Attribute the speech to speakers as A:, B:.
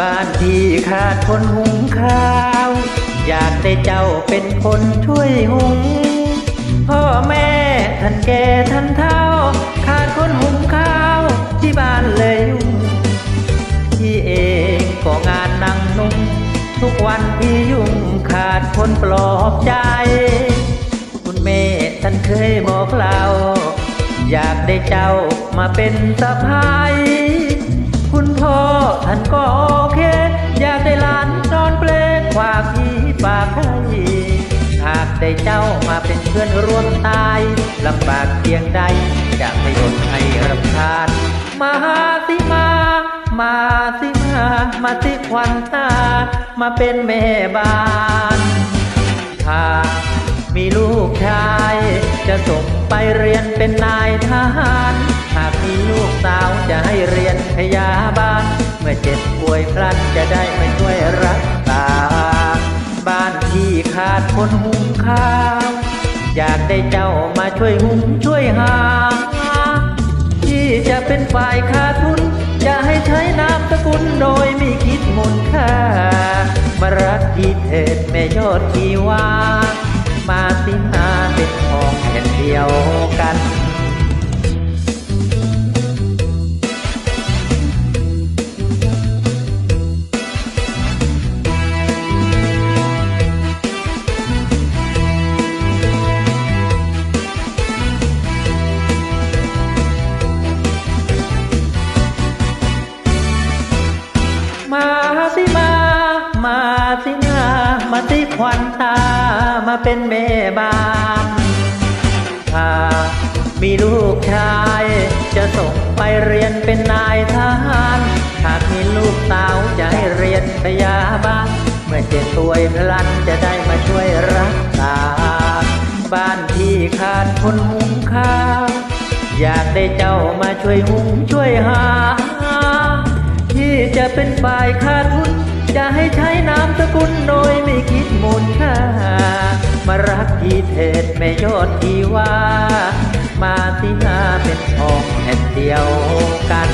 A: บ้านที่ขาดคนหุงข้าว อยากได้เจ้าเป็นคนช่วยหุง พ่อแม่ท่านแก่ท่านเฒ่า ขาดคนหุงข้าวที่บ้านเลยยุ่งพี่เองก็งานนั่งนุ่งทุกวันพี่ยุ่งขาดคนปลอบใจ คุณแม่ท่านเคยบอกเรา อยากได้เจ้ามาเป็นสะพายากได้เจ้ามาเป็นเพื่อนร่วมตายลำบากเพียงใดจะไม่อดให้รำคาญมาสิมา มาสิมา มาสิควันตา มาเป็นแม่บ้านถ้ามีลูกชาย จะส่งไปเรียนเป็นนายทหาร หากมีลูกสาวจะให้เรียนพยาบาล เมื่อเจ็บป่วยพลันจะได้ ขาดคนหุงข้าวอยากได้เจ้ามาช่วยหุงช่วยหาที่จะเป็นฝ่ายขาดทุน จะให้ใช้นามสกุลโดยไม่คิดมูลค่า มารักที่เถิดแม่ยอดที่ว่า มาสิมาเป็นของแผ่นเดียวกัน สิมา มาสิมามาสิควันตา มาเป็นแม่บ้านถ้ามีลูกชาย จะส่งไปเรียนเป็นนายทหารหากมีลูกสาวจะให้เรียนพยาบาลเมื่อเจ็บป่วยพลันจะได้มาช่วยรักษา บ้านที่ขาดคนหุงข้าวอยากได้เจ้ามาช่วยหุงช่วยหา จะเป็นฝ่ายขาดทุน จะให้ใช้นามสกุลโดยไม่คิดมูลค่า มารักที่เถิดแม่ยอดที่ว่า มาที่หน้าเป็นทองแผ่นเดียวกัน